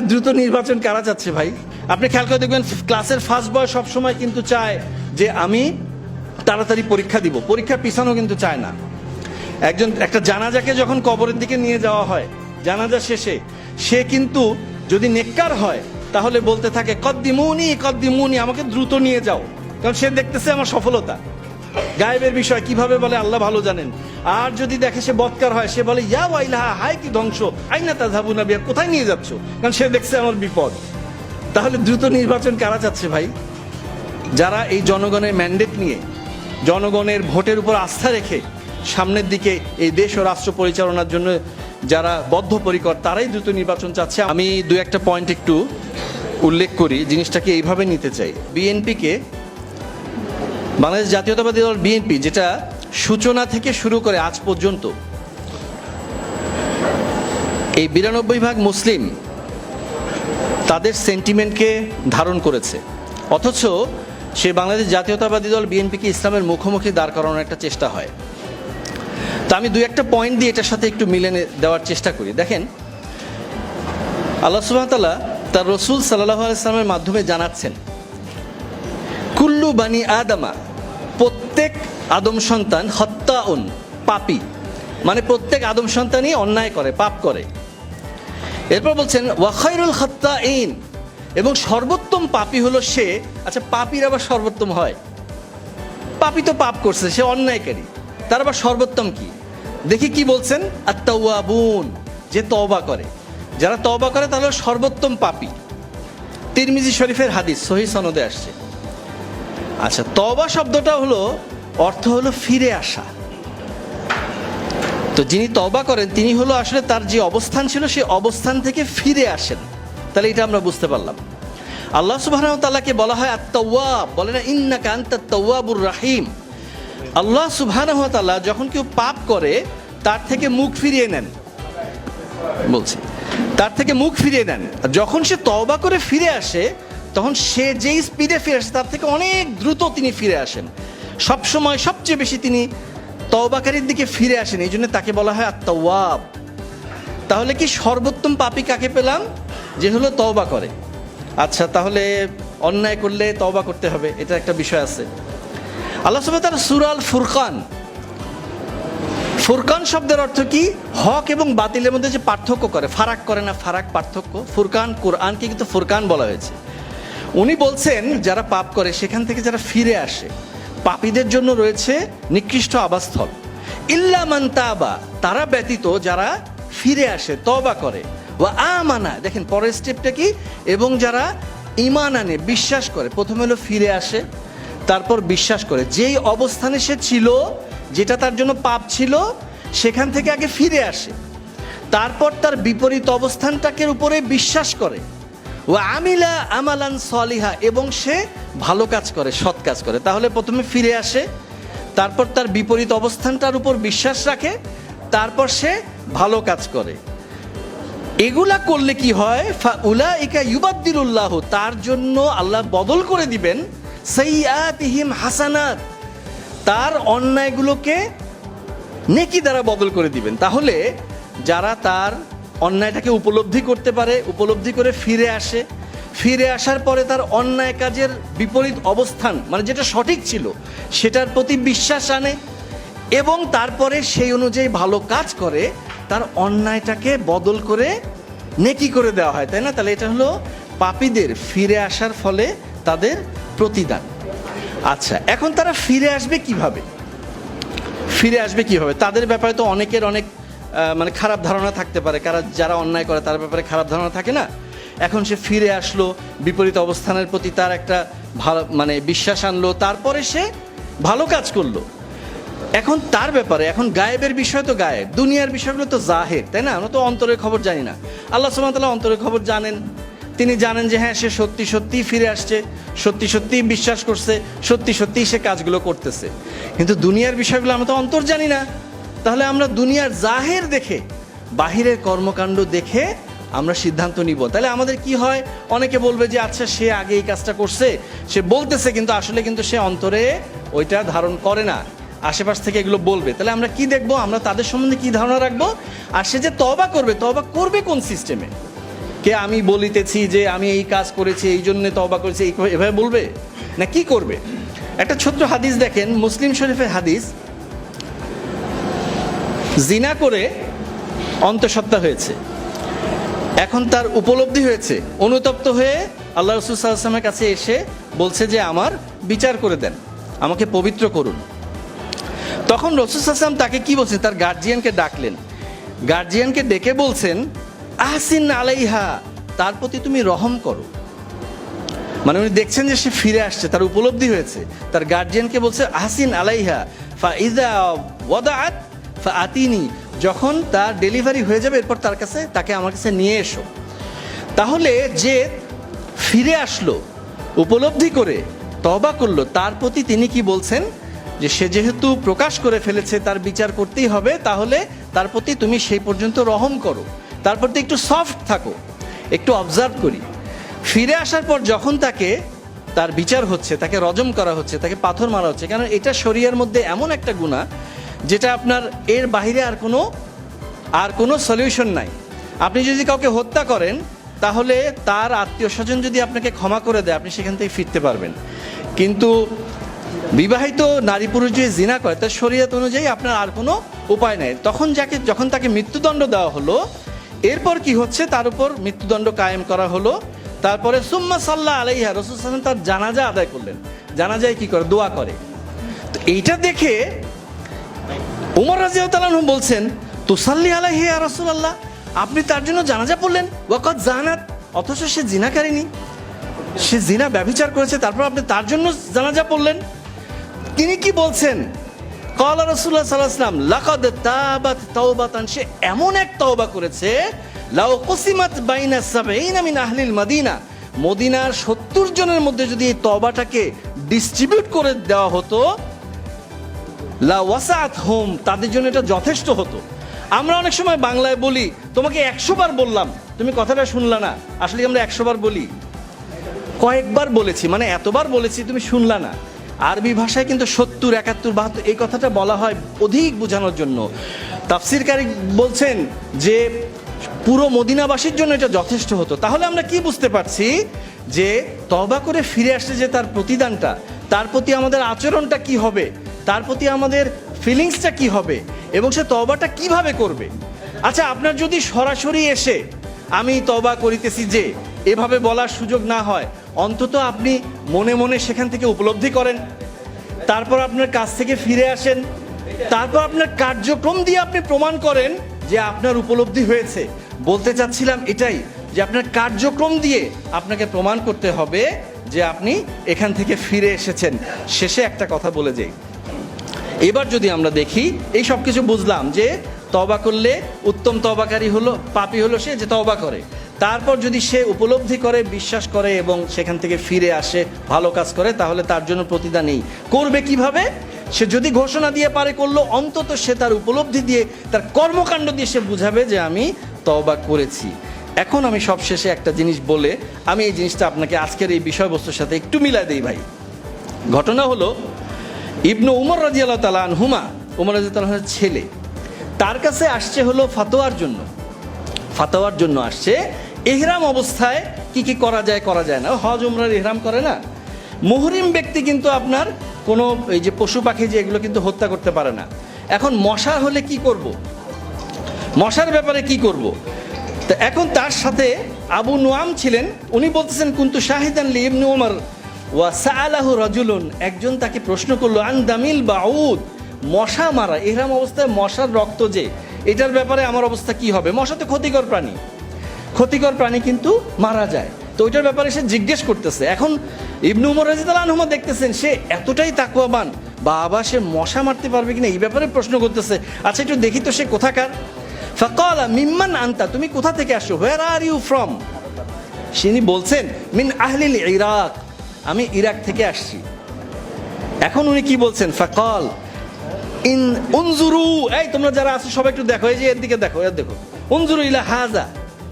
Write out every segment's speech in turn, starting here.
দ্রুত নির্বাচন কারা চাচ্ছে ভাই? আপনি খেয়াল করে দেখবেন, ক্লাসের ফার্স্ট বয় সবসময় কিন্তু চায় যে আমি তাড়াতাড়ি পরীক্ষা দিব। পরীক্ষা পিছানো কিন্তু চায় না। একজন, একটা জানাজাকে যখন কবরের দিকে নিয়ে যাওয়া হয়, জানাজা শেষে, সে কিন্তু যদি নেককার হয়, তাহলে বলতে থাকে, কদ্দিমুনি কদ্দিমুনি, আমাকে দ্রুত নিয়ে যাও। কারণ সে দেখতেছে আমার সফলতা। গায়েবের বিষয় কীভাবে বলে আল্লাহ ভালো জানেন। আর যদি দেখে সে বৎকার হয়, সে বলে, ইয়া ওয়াইলাহা, হায় কি ধ্বংস। আইনা তাজাবু না বিয়া কোথায় নিয়ে যাচ্ছ? কারণ সে দেখছে আমার বিপদ। তাহলে দ্রুত নির্বাচন কারা চাচ্ছে ভাই? যারা এই জনগণের ম্যান্ডেট নিয়ে, জনগণের ভোটের উপর আস্থা রেখে, সামনের দিকে এই দেশ ও রাষ্ট্র পরিচালনার জন্য যারা বদ্ধপরিকর, তারাই দ্রুত নির্বাচন চাচ্ছে। আমি দু একটা পয়েন্ট একটু উল্লেখ করি, জিনিসটাকে এইভাবে নিতে চাই। বিএনপিকে বাংলাদেশ জাতীয়তাবাদী দল বিএনপি, যেটা সূচনা থেকে শুরু করে আজ পর্যন্ত, এই বিরানব্বই ভাগ মুসলিম তাদের সেন্টিমেন্টকে ধারণ করেছে। অথচ সে বাংলাদেশ জাতীয়তাবাদী দল বিএনপিকে ইসলামের মুখোমুখি দাঁড় করানোর একটা চেষ্টা হয়। তা আমি দু একটা পয়েন্ট দিয়ে এটার সাথে একটু মিলে দেওয়ার চেষ্টা করি। দেখেন, আল্লাহ সুবাহতাল্লাহ তার রসুল সাল্লাহ ইসলামের মাধ্যমে জানাচ্ছেন, কুল্লু বানি আদামা প্রত্যেক আদম সন্তান হত্যা হত্যাউন পাপি। মানে প্রত্যেক আদম সন্তানই অন্যায় করে, পাপ করে। এরপর বলছেন ওয়াখাইরুল হত্যা ইন এবং সর্বোত্তম পাপি হলো সে আচ্ছা পাপির আবার সর্বোত্তম হয়। পাপি তো পাপ করছে, সে অন্যায়কারী। তার আবার সর্বোত্তম কি? দেখি কি বলছেন আত্মাউয়াবুন যে তওবা করে। যারা তওবা করে তাহলে সর্বোত্তম পাপি। তিরমিজি শরীফের হাদিস, সহি সনদে আসছে। আচ্ছা তবা শব্দটা হলো, অর্থ হলো ফিরে আসা। তো যিনি তবা করেন, তিনি হলো আসলে তার যে অবস্থান ছিল সেই অবস্থান থেকে ফিরে আসেন। তাহলে এটা আমরা বুঝতে পারলাম। আল্লাহ সুবাহ তাল্লাহকে বলা হয় আত্মাওয়াব বলে না ইন্না কান্তা তওয়াবুর রাহিম। আল্লাহ সুবাহ যখন কেউ পাপ করে, তার থেকে মুখ ফিরিয়ে নেন। বলছি, তার থেকে মুখ ফিরিয়ে নেন। যখন সে তওবা করে ফিরে আসে তখন সে যেই স্পিডে ফিরে আসে, তার থেকে অনেক দ্রুত তিনি ফিরে আসেন। সব সময় সবচেয়ে বেশি তিনি তওবাকারীর দিকে ফিরে আসেন, এই জন্য তাকে বলা হয় আত্মাওয়াব তাহলে কি সর্বোত্তম পাপি কাকে পেলাম? যে হলো তওবা করে। আচ্ছা তাহলে অন্যায় করলে তওবা করতে হবে, এটা একটা বিষয় আছে। আল্লাহ সবাই তার সুরাল ফুরকান ফুরকান শব্দের অর্থ কি? হক এবং বাতিলের মধ্যে যে পার্থক্য করে। ফারাক করে না, ফারাক পার্থক্য। ফুরকান কোরআনকে কিন্তু ফুরকান বলা হয়েছে। উনি বলছেন, যারা পাপ করে, সেখান থেকে যারা ফিরে আসে, পাপীদের জন্য রয়েছে নিকৃষ্ট আবাসস্থল। ইল্লা মান তাবা, তারা ব্যতীত যারা ফিরে আসে তবা করে। ও আমানা, দেখেন, পরের স্টেপটা কি? এবং যারা ইমান আনে, বিশ্বাস করে, প্রথমে হলো ফিরে আসে, তারপর বিশ্বাস করে। যেই অবস্থানে সে ছিল, যেটা তার জন্য পাপ ছিল, সেখান থেকে আগে ফিরে আসে। তারপর তার বিপরীত অবস্থানটাকে উপরে বিশ্বাস করে। ও আমিলা আমালান সলিহা, এবং সে ভালো কাজ করে, সৎ কাজ করে। তাহলে প্রথমে ফিরে আসে, তারপর তার বিপরীত অবস্থানটার উপর বিশ্বাস রাখে, তারপর সে ভালো কাজ করে। এগুলা করলে কি হয়? ফা উলা ইকা ইউবাদ্দিরুল্লাহ তার জন্য আল্লাহ বদল করে দিবেন সাইয়াতিহিম হাসানাত। তার অন্যায়গুলোকে নেকি দ্বারা বদল করে দিবেন। তাহলে যারা তার অন্যায়টাকে উপলব্ধি করতে পারে, উপলব্ধি করে ফিরে আসে। ফিরে আসার পরে তার অন্যায় কাজের বিপরীত অবস্থান মানে যেটা সঠিক ছিল, সেটার প্রতি বিশ্বাস আনে এবং তারপরে সেই অনুযায়ী ভালো কাজ করে, তার অন্যায়টাকে বদল করে নেকি করে দেওয়া হয়, তাই না? তাহলে এটা হলো পাপীদের ফিরে আসার ফলে তাদের প্রতিদান। আচ্ছা এখন তারা ফিরে আসবে কীভাবে? ফিরে আসবে কীভাবে? তাদের ব্যাপারে তো অনেকের অনেক মানে খারাপ ধারণা থাকতে পারে। কারা, যারা অন্যায় করে তার ব্যাপারে খারাপ ধারণা থাকে না? এখন সে ফিরে আসলো, বিপরীত অবস্থানের প্রতি তার একটা ভালো মানে বিশ্বাস আনলো, তারপরে সে ভালো কাজ করল। এখন তার ব্যাপারে, এখন গায়েবের বিষয় তো গায়েব, দুনিয়ার বিষয়গুলো তো জাহের, তাই না? আমরা তো অন্তরের খবর জানি না। আল্লাহ সুমতাল্লাহ অন্তরের খবর জানেন। তিনি জানেন যে হ্যাঁ সে সত্যি সত্যি ফিরে আসছে, সত্যি সত্যি বিশ্বাস করছে, সত্যি সত্যি সে কাজগুলো করতেছে। কিন্তু দুনিয়ার বিষয়গুলো আমরা তো অন্তর জানি না। তাহলে আমরা দুনিয়ার জাহের দেখে, বাহিরের কর্মকাণ্ড দেখে আমরা সিদ্ধান্ত নিব। তাহলে আমাদের কি হয়? অনেকে বলবে যে আচ্ছা সে আগে এই কাজটা করছে। সে বলতেছে কিন্তু আসলে কিন্তু সে অন্তরে ওইটা ধারণ করে না। আশেপাশ থেকে এগুলো বলবে। তাহলে আমরা কি দেখব? আমরা তাদের সম্বন্ধে কি ধারণা রাখব? আর সে যে তবা করবে তবা করবে কোন সিস্টেমে? কে আমি বলিতেছি যে, আমি এই কাজ করেছি, এই জন্য তবা করেছি এই এভাবে বলবে? না কি করবে? একটা ছোট্ট হাদিস দেখেন, মুসলিম শরীফের হাদিস জিনা করে অন্তঃসত্ত্বা হয়েছে। এখন তার উপলব্ধি হয়েছে। অনুতপ্ত হয়ে আল্লাহ রসুল সাল্লামের কাছে এসে বলছে যে, আমার বিচার করে দেন। আমাকে পবিত্র করুন। তখন রসুল সাল্লাম তাকে কি বলছেন? তার গার্জিয়ানকে ডাকলেন। গার্জিয়ানকে ডেকে বলছেন, আহসিন আলাইহা, তার প্রতি তুমি রহম করো। মানে উনি দেখছেন যে সে ফিরে আসছে, তার উপলব্ধি হয়েছে। তার গার্জিয়ানকে বলছে, আহসিন আলাইহা, ফা ইদা ওয়াদাআত ফা আতিনি যখন তার ডেলিভারি হয়ে যাবে, এরপর তার কাছে, তাকে আমার কাছে নিয়ে এসো। তাহলে যে ফিরে আসলো, উপলব্ধি করে তবা করল, তার প্রতি তিনি কি বলছেন? যে সে যেহেতু প্রকাশ করে ফেলেছে, তার বিচার করতেই হবে, তাহলে তার প্রতি তুমি সেই পর্যন্ত রহম করো। তার প্রতি একটু সফট থাকো, একটু অবজার্ভ করি। ফিরে আসার পর যখন তাকে, তার বিচার হচ্ছে, তাকে রজম করা হচ্ছে, তাকে পাথর মারা হচ্ছে, কারণ এটা শরিয়ার মধ্যে এমন একটা গুণা যেটা আপনার এর বাইরে আর কোনো আর কোনো সলিউশন নাই। আপনি যদি কাউকে হত্যা করেন, তাহলে তার আত্মীয় স্বজন যদি আপনাকে ক্ষমা করে দেয়, আপনি সেখান থেকে ফিরতে পারবেন। কিন্তু বিবাহিত নারী পুরুষ যে জিনা করে, তার শরীয়ত অনুযায়ী আপনার আর কোনো উপায় নেই। তখন যাকে, যখন তাকে মৃত্যুদণ্ড দেওয়া হলো, এরপর কি হচ্ছে? তার উপর মৃত্যুদণ্ড কায়েম করা হলো। তারপরে সুম্মা সাল্লাহ আলাইহা, রসুল সাল্লাম তার জানাজা আদায় করলেন। জানাজায় কি করে? দোয়া করে। তো এইটা দেখে উমর রাজিয়াল বলছেন, তুসাল্লি আলাহি রসুল আল্লাহ আপনি তার জন্য জানাজা পড়লেন ওয়াকত জানাত। অথচ সে জিনাকারিনী। সে জিনা ব্যভিচার করেছে, তারপর আপনি তার জন্য জানাজা পড়লেন। তিনি কি বলছেন? কলা রসুল্লাহ সাল্লাহাম লাকাদ তাবাত তাওবাতান। সে এমন এক তওবা করেছে, লাউ কুসিমাত বাইনা সাবাইনা মিন আহলিল মদিনা। মদিনার সত্তর জনের মধ্যে যদি এই তবাটাকে ডিস্ট্রিবিউট করে দেওয়া হতো লা ওয়াসাত হোম, তাদের জন্য এটা যথেষ্ট হতো। আমরা অনেক সময় বাংলায় বলি, তোমাকে একশো বার বললাম, তুমি কথাটা শুনলা না। আসলে আমরা একশো বার বলি। কয়েকবার বলেছি মানে এতবার বলেছি, তুমি শুনলা না। আরবি ভাষায় কিন্তু সত্তর, একাত্তর, বাহাত্তর, এই কথাটা বলা হয় অধিক বোঝানোর জন্য। তাফসিরকারী বলছেন যে, পুরো মদিনাবাসীর জন্য এটা যথেষ্ট হতো। তাহলে আমরা কি বুঝতে পারছি? যে তবা করে ফিরে আসছে যে তার প্রতিদানটা, তার প্রতি আমাদের আচরণটা কি হবে? তার প্রতি আমাদের ফিলিংসটা কি হবে এবং সে তবাটা কীভাবে করবে? আচ্ছা আপনার যদি সরাসরি এসে আমি তবা করিতেছি যে এভাবে বলার সুযোগ না হয়, অন্তত আপনি মনে মনে সেখান থেকে উপলব্ধি করেন। তারপর আপনার কাছ থেকে ফিরে আসেন। তারপর আপনার কার্যক্রম দিয়ে আপনি প্রমাণ করেন যে আপনার উপলব্ধি হয়েছে। বলতে চাচ্ছিলাম এটাই, যে আপনার কার্যক্রম দিয়ে আপনাকে প্রমাণ করতে হবে যে আপনি এখান থেকে ফিরে এসেছেন। শেষে একটা কথা বলে যাই। এবার যদি আমরা দেখি, এই সব কিছু বুঝলাম যে তবা করলে উত্তম তবাকারী হলো, পাপি হলো সে যে তবা করে। তারপর যদি সে উপলব্ধি করে, বিশ্বাস করে এবং সেখান থেকে ফিরে আসে, ভালো কাজ করে, তাহলে তার জন্য প্রতিদান নেই। করবে কীভাবে? সে যদি ঘোষণা দিয়ে পারে করল, অন্তত সে তার উপলব্ধি দিয়ে, তার কর্মকাণ্ড দিয়ে সে বুঝাবে যে আমি তবা করেছি। এখন আমি সবশেষে একটা জিনিস বলে, আমি এই জিনিসটা আপনাকে আজকের এই বিষয়বস্তুর সাথে একটু মিলাই দিই ভাই। ঘটনা হলো ইবনু উমর রাজিয়াল তালা হুমা উমর রাজি তালাহের ছেলে। তার কাছে আসছে হলো ফাতোয়ার জন্য। ফাতোয়ার জন্য আসছে, এহরাম অবস্থায় কি কি করা যায় করা যায় না। হজ উমরার এহরাম করে না। মুহরিম ব্যক্তি কিন্তু আপনার কোনো এই যে পশু পাখি যে এগুলো কিন্তু হত্যা করতে পারে না। এখন মশা হলে কি করব। মশার ব্যাপারে কি করব। তো এখন তার সাথে আবু নোয়াম ছিলেন, উনি বলতেছেন, কিন্তু শাহিদান লি ইবনু উমর ওয়া সাআলাহু রাজুলুন, একজন তাকে প্রশ্ন করল, আন দামিল বাউদ? মশা মারা, এহরাম অবস্থায় মশার রক্ত যে, এটার ব্যাপারে আমার অবস্থা কি হবে? মশা তো ক্ষতিকর প্রাণী। ক্ষতিকর প্রাণী কিন্তু মারা যায়। তো ওইটার ব্যাপারে সে জিজ্ঞেস করতেছে। এখন ইবনু উমর রাজিদাল আনহমা দেখতেছেন, সে এতটাই তাকুয়াবান বাবা সে মশা মারতে পারবে কিনা এই ব্যাপারে প্রশ্ন করতেছে। আচ্ছা একটু দেখি তো সে কোথাকার। ফকালা, মিম্মান আনতা, তুমি কোথা থেকে আসো? Where are you from? তিনি বলছেন, মিন আহলিল ইরাক। আমি ইরাক থেকে আসছি। এখন উনি কি বলছেন? ফাকল, ইন উনজুরু, এই তোমরা যারা আছো সবাই একটু দেখো, এই যে এর দিকে দেখো, এর দেখো। উনজুরু ইলা হাজা,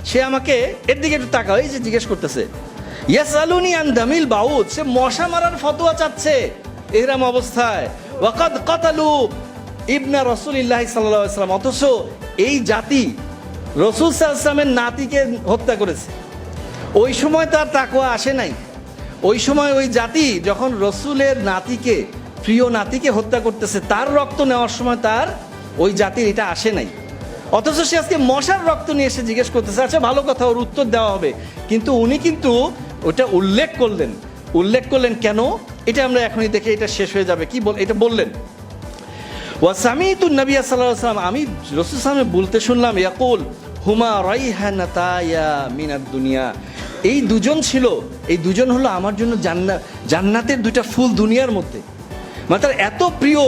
সে আমাকে এর দিকে একটু তাকাও, এই যে জিজ্ঞেস করতেছে। ইয়াস আলুনি আন দামিল বাউদ, সে মশা মারার ফতোয়া চাচ্ছে এহরাম অবস্থায়। ওয়াকাদ কাতালু ইবনা রসুলিল্লাহ সাল্লাহ সাল্লাম, অথচ এই জাতি রসুল সাল্লামের নাতিকে হত্যা করেছে। ওই সময় তার তাকওয়া আসে নাই। ওই সময় ওই জাতি যখন রসুলের নাতিকে, প্রিয় নাতিকে হত্যা করতেছে, তার রক্ত নেওয়ার সময় তার ওই জাতির এটা আসে নাই। অথচ সে আজকে মশার রক্ত নিয়ে এসে জিজ্ঞেস করতেছে আচ্ছা ভালো কথা, ওর উত্তর দেওয়া হবে। কিন্তু উনি কিন্তু ওটা উল্লেখ করলেন। উল্লেখ করলেন কেন? এটা আমরা এখনই দেখে এটা শেষ হয়ে যাবে। কি বল, এটা বললেন। ওয়াসামিতু নবী সাল্লাল্লাহু আলাইহি ওয়াসাল্লাম, আমি রাসূল সামনে বলতে শুনলাম, ইয়াকুল, হুমা রাইহানাতা ইয়া মিনাদ দুনিয়া। এই দুজন ছিল, এই দুজন হলো আমার জন্য জান্নাত জান্নাতের দুইটা ফুল দুনিয়ার মধ্যে। মানে তার এত প্রিয়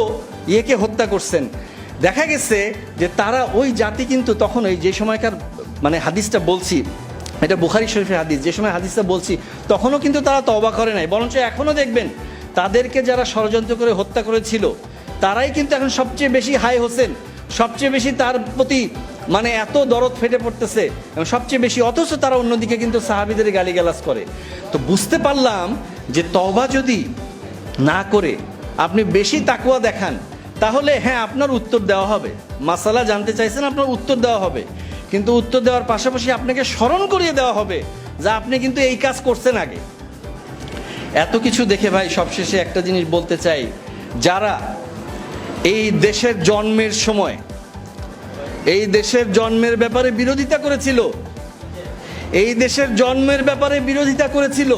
ইয়েকে হত্যা করছেন। দেখা গেছে যে তারা ওই জাতি কিন্তু তখন ওই যে সময়কার মানে হাদিসটা বলছি, এটা বুখারি শরীফের হাদিস, যে সময় হাদিসটা বলছি, তখনও কিন্তু তারা তবা করে নাই। বরঞ্চ এখনও দেখবেন, তাদেরকে যারা ষড়যন্ত্র করে হত্যা করেছিল, তারাই কিন্তু এখন সবচেয়ে বেশি হাই হোসেন, সবচেয়ে বেশি তার প্রতি মানে এত দরদ ফেটে পড়তেছে এবং সবচেয়ে বেশি, অথচ তারা অন্যদিকে কিন্তু সাহাবিদের গালিগালাজ করে। তো বুঝতে পারলাম যে তবা যদি না করে আপনি বেশি তাকুয়া দেখান, তাহলে হ্যাঁ আপনার উত্তর দেওয়া হবে। মাসালা জানতে চাইছেন, আপনার উত্তর দেওয়া হবে। কিন্তু উত্তর দেওয়ার পাশাপাশি আপনাকে স্মরণ করিয়ে দেওয়া হবে যে আপনি কিন্তু এই কাজ করছেন আগে। এত কিছু দেখে ভাই, সবশেষে একটা জিনিস বলতে চাই। যারা এই দেশের জন্মের সময় এই দেশের জন্মের ব্যাপারে বিরোধিতা করেছিল। এই দেশের জন্মের ব্যাপারে বিরোধিতা করেছিল।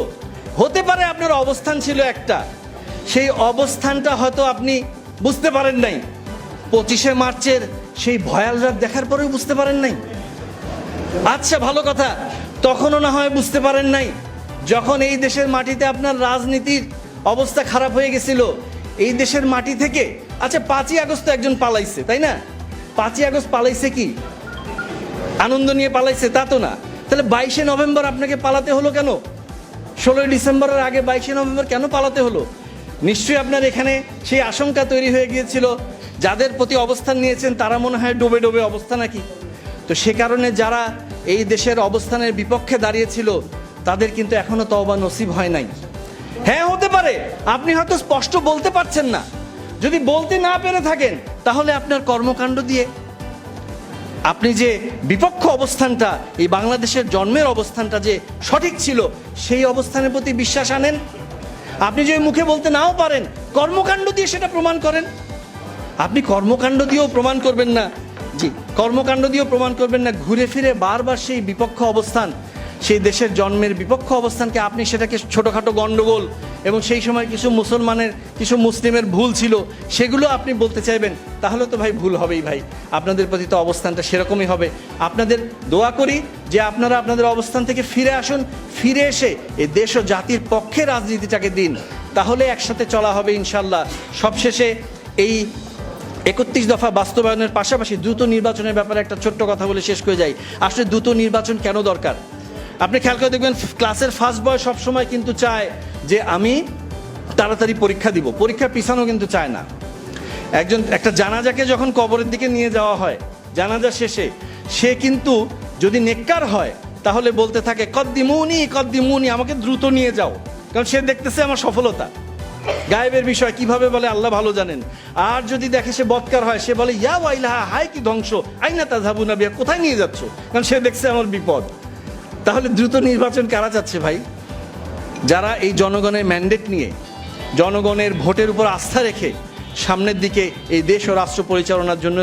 হতে পারে আপনার অবস্থান ছিল একটা। সেই অবস্থানটা হয়তো আপনি বুঝতে পারেন নাই। পঁচিশে মার্চের সেই ভয়াল রাত দেখার পরেও বুঝতে পারেন নাই। আচ্ছা ভালো কথা। তখনও না হয় বুঝতে পারেন নাই। যখন এই দেশের মাটিতে আপনার রাজনীতির অবস্থা খারাপ হয়ে গেছিল, এই দেশের মাটি থেকে আচ্ছা পাঁচই আগস্ট একজন পালাইছে, তাই না? পাঁচই আগস্ট পালাইছে কি? আনন্দ নিয়ে পালাইছে, তা তো না। তাহলে বাইশে নভেম্বর আপনাকে পালাতে হলো কেন? ষোলোই ডিসেম্বরের আগে বাইশে নভেম্বর কেন পালাতে হলো? নিশ্চয়ই আপনার এখানে সেই আশঙ্কা তৈরি হয়ে গিয়েছিল। যাদের প্রতি অবস্থান নিয়েছেন, তারা মনে হয় ডোবে ডোবে অবস্থা নাকি? তো সে কারণে যারা এই দেশের অবস্থানের বিপক্ষে দাঁড়িয়েছিল, তাদের কিন্তু এখনও তওবা নসিব হয় নাই। হ্যাঁ হতে পারে। আপনি হয়তো স্পষ্ট বলতে পারছেন না। যদি বলতে না পেরে থাকেন, তাহলে আপনার কর্মকাণ্ড দিয়ে। আপনি যে বিপক্ষ অবস্থানটা, এই বাংলাদেশের জন্মের অবস্থানটা যে সঠিক ছিল, সেই অবস্থানের প্রতি বিশ্বাস আনেন? আপনি যদি মুখে বলতে নাও পারেন, কর্মকাণ্ড দিয়ে সেটা প্রমাণ করেন? আপনি কর্মকাণ্ড দিয়েও প্রমাণ করবেন না। জি, কর্মকাণ্ড দিয়েও প্রমাণ করবেন না। ঘুরে ফিরে বারবার সেই বিপক্ষ অবস্থান সেই দেশের জন্মের বিপক্ষ অবস্থানকে আপনি সেটাকে ছোটোখাটো গণ্ডগোল এবং সেই সময় কিছু মুসলমানের, কিছু মুসলিমের ভুল ছিল, সেগুলো আপনি বলতে চাইবেন, তাহলে তো ভাই ভুল হবেই ভাই। আপনাদের প্রতি তো অবস্থানটা সেরকমই হবে। আপনাদের দোয়া করি যে আপনারা আপনাদের অবস্থান থেকে ফিরে আসুন, ফিরে এসে এই দেশ ও জাতির পক্ষে রাজনীতিটাকে দিন। তাহলে একসাথে চলা হবে ইনশাল্লাহ। সবশেষে এই একত্রিশ দফা বাস্তবায়নের পাশাপাশি দ্রুত নির্বাচনের ব্যাপারে একটা ছোট্ট কথা বলে শেষ করে যাই। আসলে দ্রুত নির্বাচন কেন দরকার? আপনি খেয়াল করে দেখবেন, ক্লাসের ফার্স্ট বয় সবসময় কিন্তু চায় যে আমি তাড়াতাড়ি পরীক্ষা দিব। পরীক্ষা পিছানো কিন্তু চায় না। একজন, একটা জানাজাকে যখন কবরের দিকে নিয়ে যাওয়া হয়, জানাজা শেষে, সে কিন্তু যদি নেককার হয়, তাহলে বলতে থাকে, কদ্দিমুনি কদ্দিমুনি, আমাকে দ্রুত নিয়ে যাও। কারণ সে দেখতেছে আমার সফলতা। গায়েবের বিষয়, কীভাবে বলে, আল্লাহ ভালো জানেন। আর যদি দেখে সে বৎকার হয়, সে বলে, ইয়া ওয়াইলাহা হাই কি ধ্বংস, আইনা না বিয়া, কোথায় নিয়ে যাচ্ছ? কারণ সে দেখছে আমার বিপদ। তাহলে দ্রুত নির্বাচন কারা যাচ্ছে ভাই? যারা এই জনগণের ম্যান্ডেট নিয়ে, জনগণের ভোটের উপর আস্থা রেখে সামনের দিকে এই দেশ ও রাষ্ট্র পরিচালনার জন্য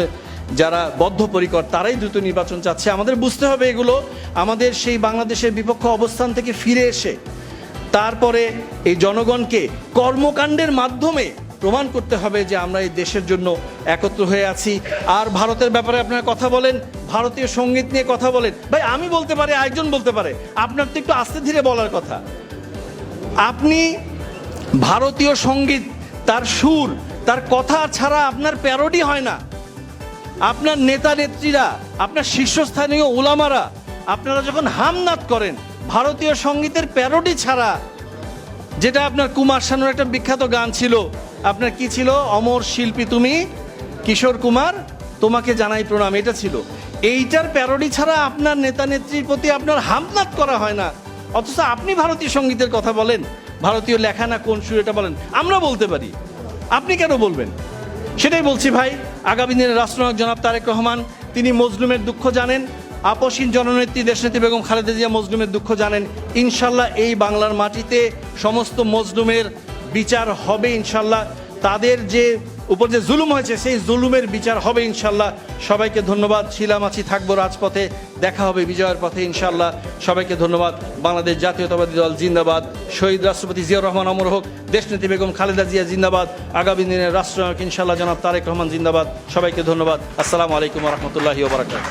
যারা বদ্ধপরিকর, তারাই দ্রুত নির্বাচন চাচ্ছে। আমাদের বুঝতে হবে এগুলো। আমাদের সেই বাংলাদেশের বিপক্ষ অবস্থান থেকে ফিরে এসে, তারপরে এই জনগণকে কর্মকাণ্ডের মাধ্যমে প্রমাণ করতে হবে যে আমরা এই দেশের জন্য একত্র হয়ে আছি। আর ভারতের ব্যাপারে আপনারা কথা বলেন, ভারতীয় সংগীত নিয়ে কথা বলেন। ভাই, আমি বলতে পারি একজন বলতে পারে। আপনার তো একটু আস্তে ধীরে বলার কথা। আপনি ভারতীয় সংগীত, তার সুর, তার কথা ছাড়া আপনার প্যারোডি হয় না। আপনার নেতা নেত্রীরা, আপনার শীর্ষস্থানীয় ওলামারা আপনারা যখন হামনাদ করেন, ভারতীয় সঙ্গীতের প্যারোডি ছাড়া, যেটা আপনার কুমার শানুর একটা বিখ্যাত গান ছিল আপনার কি ছিল? অমর শিল্পী তুমি, কিশোর কুমার, তোমাকে জানাই প্রণাম, এটা ছিল। এইটার প্যারোডি ছাড়া আপনার নেতা নেত্রীর প্রতি আপনার হামনাদ করা হয় না। অথচ আপনি ভারতীয় সঙ্গীতের কথা বলেন, ভারতীয় লেখা না কোন সুর এটা বলেন, আমরা বলতে পারি। আপনি কেন বলবেন? সেটাই বলছি ভাই, আগামী দিনের রাষ্ট্রনায়ক জনাব তারেক রহমান, তিনি মজলুমের দুঃখ জানেন, আপসীন জননেত্রী দেশনেত্রী বেগম খালেদা জিয়া মজলুমের দুঃখ জানেন। ইনশাল্লাহ এই বাংলার মাটিতে সমস্ত মজলুমের বিচার হবে ইনশাল্লাহ তাদের যে উপর যে জুলুম হয়েছে, সেই জুলুমের বিচার হবে ইনশাল্লাহ সবাইকে ধন্যবাদ। শিলামাছি থাকব রাজপথে। দেখা হবে বিজয়ের পথে ইনশাল্লাহ সবাইকে ধন্যবাদ। বাংলাদেশ জাতীয়তাবাদী দল জিন্দাবাদ। শহীদ রাষ্ট্রপতি জিয়াউর রহমান, অমর হোক। দেশনেত্রী বেগম খালেদা জিয়া জিন্দাবাদ। আগামী দিনের রাষ্ট্রনায়ক ইনশাল্লাহ জনাব তারেক রহমান জিন্দাবাদ। সবাইকে ধন্যবাদ। আসসালামু আলাইকুম রহমতুল্লাহি ওবরাকাত